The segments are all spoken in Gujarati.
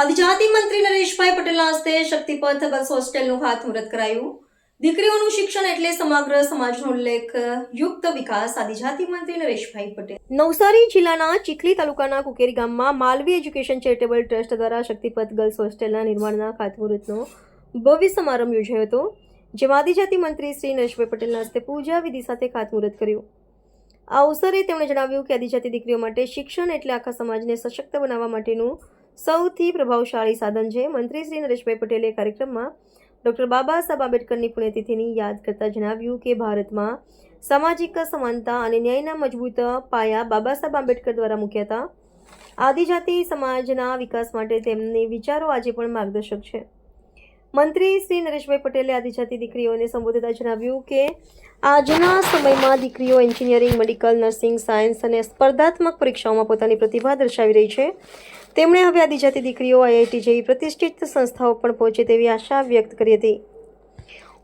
આદિજાતિ મંત્રી નરેશભાઈ પટેલના હસ્તે શક્તિપથ ગર્લ્સ હોસ્ટેલનું ખાતમુહૂર્ત કરાયું. દીકરીઓનું શિક્ષણ એટલે સમગ્ર સમાજનો ઉલ્લેખ. યુક્ત વિકાસ, આદિજાતિ મંત્રી નરેશભાઈ પટેલ. નવસારી જિલ્લાના ચીખલી તાલુકાના કુકેરી ગામમાં માલવી એજ્યુકેશન ચેરિટેબલ ટ્રસ્ટ દ્વારા શક્તિપથ ગર્લ્સ હોસ્ટેલના નિર્માણના ખાતમુહૂર્તનો ભવ્ય સમારંભ યોજાયો હતો, જેમાં આદિજાતિ મંત્રી શ્રી નરેશભાઈ પટેલના હસ્તે પૂજા વિધિ સાથે ખાતમુહૂર્ત કર્યું. આ અવસરે તેમણે જણાવ્યું કે આદિજાતિ દીકરીઓ માટે શિક્ષણ એટલે આખા સમાજને સશક્ત બનાવવા માટેનું સૌથી પ્રભાવશાળી સાધન છે. મંત્રી શ્રી નરેશભાઈ પટેલે કાર્યક્રમમાં ડૉક્ટર બાબા સાહેબ આંબેડકરની પુણ્યતિથિની યાદ કરતાં જણાવ્યું કે ભારતમાં સામાજિક સમાનતા અને ન્યાયના મજબૂત પાયા બાબા સાહેબ આંબેડકર દ્વારા મૂક્યા હતા. આદિજાતિ સમાજના વિકાસ માટે તેમની વિચારો આજે પણ માર્ગદર્શક છે. મંત્રી શ્રી નરેશભાઈ પટેલે આદિજાતિ દીકરીઓને સંબોધતા જણાવ્યું કે, આજના સમયમાં દીકરીઓ એન્જિનિયરિંગ, મેડિકલ, નર્સિંગ, સાયન્સ અને સ્પર્ધાત્મક પરીક્ષાઓમાં પોતાની પ્રતિભા દર્શાવી રહી છે. તેમણે હવે આદિજાતિ દીકરીઓ, આઈઆઈટી જેવી પ્રતિષ્ઠિત સંસ્થાઓ પણ પહોંચે તેવી આશા વ્યક્ત કરી હતી.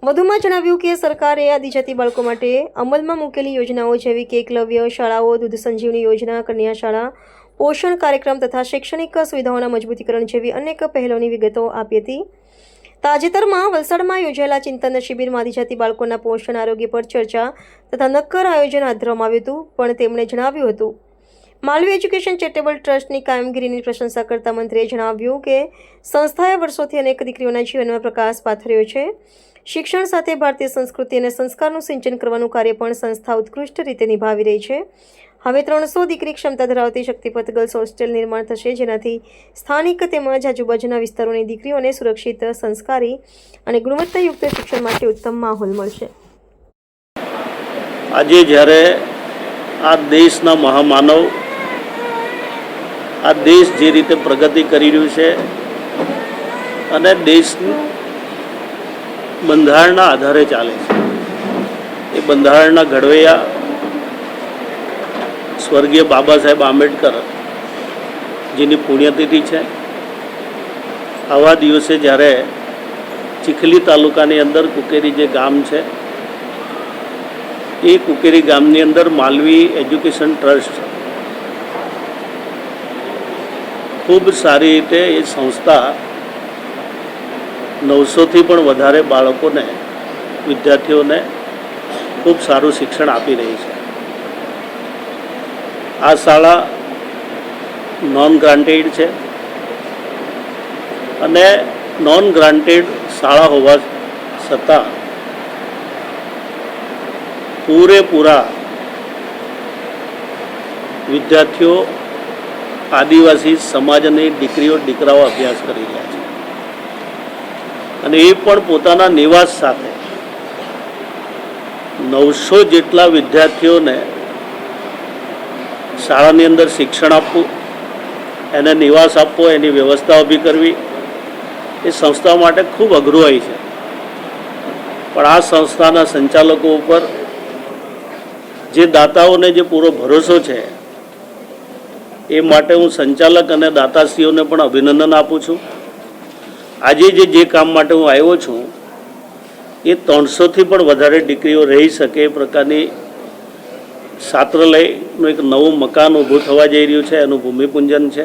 વધુમાં જણાવ્યું કે, સરકારે આદિજાતિ બાળકો માટે અમલમાં મૂકેલી યોજનાઓ જેવી કે એકલવ્ય શાળાઓ, દૂધ સંજીવની યોજના કન્યા શાળા પોષણ કાર્યક્રમ તથા શૈક્ષણિક સુવિધાઓના મજબૂતીકરણ જેવી અનેક પહેલોની વિગતો આપી હતી. તાજેતરમાં વલસાડમાં યોજાયેલા ચિંતન શિબિરમાં આદિજાતિ બાળકોના પોષણ, આરોગ્ય પર ચર્ચા તથા નક્કર આયોજન હાથ ધરવામાં આવ્યું હતું, પણ તેમણે જણાવ્યું હતું. માલવી એજ્યુકેશન ચેરિટેબલ ટ્રસ્ટની કામગીરીની પ્રશંસા કરતા મંત્રીએ જણાવ્યું કે, સંસ્થાએ વર્ષોથી અનેક દીકરીઓના જીવનમાં પ્રકાશ પાથર્યો છે. શિક્ષણ સાથે ભારતીય સંસ્કૃતિ અને સંસ્કારનું સિંચન કરવાનું કાર્ય પણ સંસ્થા ઉત્કૃષ્ટ રીતે નિભાવી રહી છે. હવે ત્રણસો દીકરી ક્ષમતા ધરાવતી શક્તિપથ ગર્લ્સ હોસ્ટેલ નિર્માણ થશે, જેનાથી સ્થાનિક તેમજ આજુબાજુના વિસ્તારોની દીકરીઓને સુરક્ષિત સંસ્કારી અને ગુણવત્તાયુક્ત શિક્ષણ માટે ઉત્તમ માહોલ મળશે. આજે જ્યારે આ દેશના મહામાનવ આ દેશ જે રીતે પ્રગતિ કરી રહ્યું છે અને દેશ બંધારણના આધારે ચાલે છે. એ બંધારણના ઘડવૈયા સ્વર્ગીય બાબા સાહેબ આંબેડકર, જેની પુણ્યતિથિ છે. આવા દિવસે જ્યારે ચીખલી તાલુકાની અંદર કુકેરી જે ગામ છે, એ કુકેરી ગામની અંદર માલવી એજ્યુકેશન ટ્રસ્ટ ખૂબ સારી રીતે એ સંસ્થા નવસોથી પણ વધારે બાળકોને, વિદ્યાર્થીઓને ખૂબ સારું શિક્ષણ આપી રહી છે. આ શાળા નોન ગ્રાન્ટેડ છે. અને નોન ગ્રાન્ટેડ શાળા હોવા છતાં પૂરેપૂરા વિદ્યાર્થીઓ આદિવાસી સમાજની દીકરીઓ, દીકરાઓ અભ્યાસ કરી રહ્યા છે. અને એ પણ પોતાના નિવાસ સાથે નવસો જેટલા વિદ્યાર્થીઓને શાળાની અંદર શિક્ષણ આપવું, એને નિવાસ આપવો, એની વ્યવસ્થા ઊભી કરવી, એ સંસ્થા માટે ખૂબ અઘરું હોય છે. પણ આ સંસ્થાના સંચાલકો ઉપર જે દાતાઓને જે પૂરો ભરોસો છે, એ માટે હું સંચાલક અને દાતાશ્રીઓને પણ અભિનંદન આપું છું. આજે જે જે કામ માટે હું આવ્યો છું, એ ત્રણસોથી પણ વધારે ડિગ્રીઓ રહી શકે એ પ્રકારની છાત્રાલયનું એક નવું મકાન ઊભું થવા જઈ રહ્યું છે, એનું ભૂમિપૂજન છે.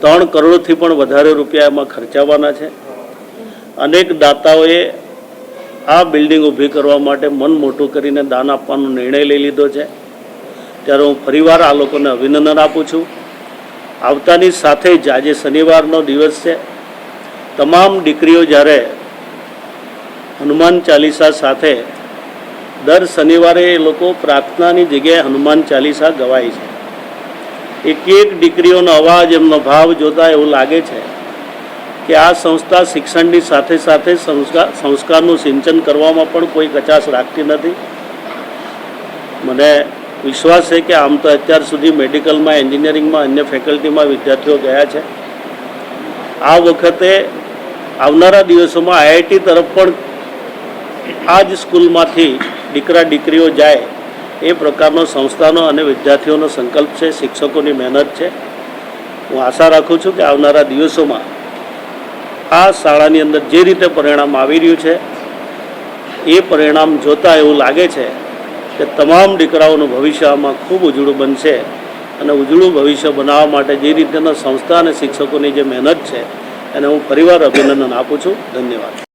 ત્રણ કરોડથી પણ વધારે રૂપિયા એમાં ખર્ચાવાના છે. અનેક દાતાઓએ આ બિલ્ડિંગ ઊભી કરવા માટે મન મોટું કરીને દાન આપવાનો નિર્ણય લઈ લીધો છે. ત્યારે હું ફરીવાર આ લોકોને અભિનંદન આપું છું. આવતાની સાથે જ આજે શનિવારનો દિવસ છે. તમામ દીકરીઓ જ્યારે હનુમાન ચાલીસા સાથે દર શનિવારે એ લોકો પ્રાર્થનાની જગ્યાએ હનુમાન ચાલીસા ગવાય છે. એક એક દીકરીઓનો અવાજ, એમનો ભાવ જોતા એવું લાગે છે કે આ સંસ્થા શિક્ષણની સાથે સાથે સંસ્કાર, સંસ્કારનું સિંચન કરવામાં પણ કોઈ કચાશ રાખતી નથી. મને વિશ્વાસ છે કે આમ તો અત્યાર સુધી મેડિકલમાં, એન્જિનિયરિંગમાં, અન્ય ફેકલ્ટીમાં વિદ્યાર્થીઓ ગયા છે. આ વખતે આવનારા દિવસોમાં આઈઆઈટી તરફ પણ આ જ સ્કૂલમાંથી દીકરા દીકરીઓ જાય, એ પ્રકારનો સંસ્થાનો અને વિદ્યાર્થીઓનો સંકલ્પ છે, શિક્ષકોની મહેનત છે. હું આશા રાખું છું કે આવનારા દિવસોમાં આ શાળાની અંદર જે રીતે પરિણામ આવી રહ્યું છે, એ પરિણામ જોતાં એવું લાગે છે કે તમામ દીકરાઓનું ભવિષ્ય આમાં ખૂબ ઉજળું બનશે અને ઉજળું ભવિષ્ય બનાવવા માટે જે રીતેના સંસ્થા અને શિક્ષકોની જે મહેનત છે, એને હું ફરીવાર અભિનંદન આપું છું. ધન્યવાદ.